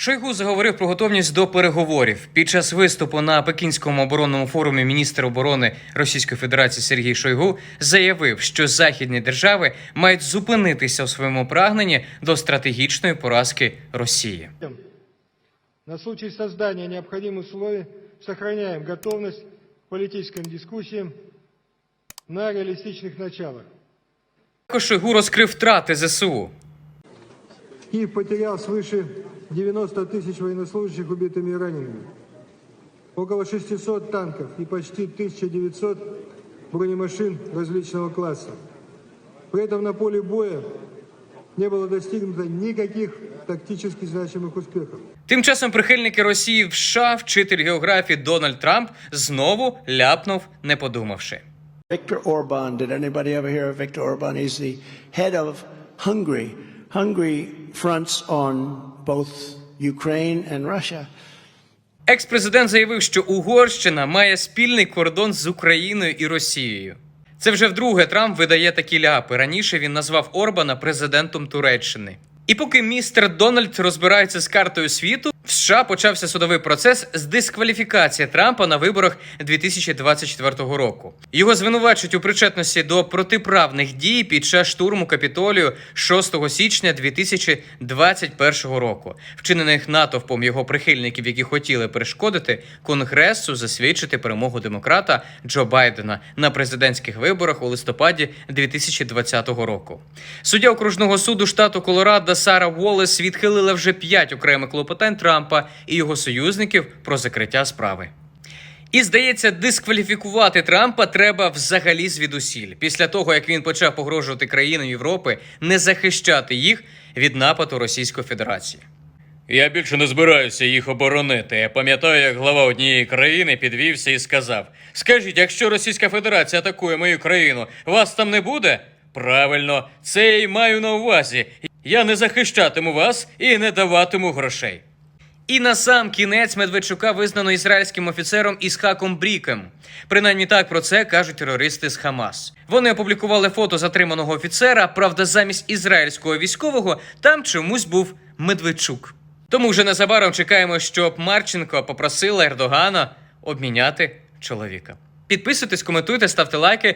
Шойгу заговорив про готовність до переговорів. Під час виступу на Пекінському оборонному форумі міністр оборони Російської Федерації Сергій Шойгу заявив, що західні держави мають зупинитися у своєму прагненні до стратегічної поразки Росії. На случай создания необходимых условий сохраняем готовность к политическим дискуссиям на реалистичных началах. Також Шойгу розкрив втрати ЗСУ. Киев потерял свыше 90 тысяч военнослужащих убитыми и ранеными, около 600 танков и почти 1900 бронемашин различного класса. При этом на поле боя не было достигнуто никаких тактически значимых успехов. Тим часом прихильники Росії в США, вчитель географії Дональд Трамп знову ляпнув, не подумавши. Viktor Orban. Did anybody ever hear of Viktor Orban? He's the head of Hungary. Hungary fronts on both Ukraine and Russia. Екс-президент заявив, що Угорщина має спільний кордон з Україною і Росією. Це вже вдруге Трамп видає такі ляпи. Раніше він назвав Орбана президентом Туреччини. І поки містер Дональд розбирається з картою світу, США почався судовий процес з дискваліфікації Трампа на виборах 2024 року. Його звинувачують у причетності до протиправних дій під час штурму капітолію 6 січня 2021 року, вчинених натовпом його прихильників, які хотіли перешкодити Конгресу засвідчити перемогу демократа Джо Байдена на президентських виборах у листопаді 2020 року. Суддя окружного суду штату Колорадо Сара Уоллес відхилила вже п'ять окремих клопотань Трампа і його союзників про закриття справи. І здається, дискваліфікувати Трампа треба взагалі звідусіль. Після того, як він почав погрожувати країнам Європи не захищати їх від нападу Російської Федерації. Я більше не збираюся їх оборонити. Я пам'ятаю, як глава однієї країни підвівся і сказав: Скажіть, якщо Російська Федерація атакує мою країну, вас там не буде? Правильно, це я й маю на увазі. Я не захищатиму вас і не даватиму грошей. І на сам кінець Медведчука визнано ізраїльським офіцером Ісхаком Брікем. Принаймні так про це кажуть терористи з Хамас. Вони опублікували фото затриманого офіцера. Правда, замість ізраїльського військового там чомусь був Медведчук. Тому вже незабаром чекаємо, щоб Марченко попросила Ердогана обміняти чоловіка. Підписуйтесь, коментуйте, ставте лайки.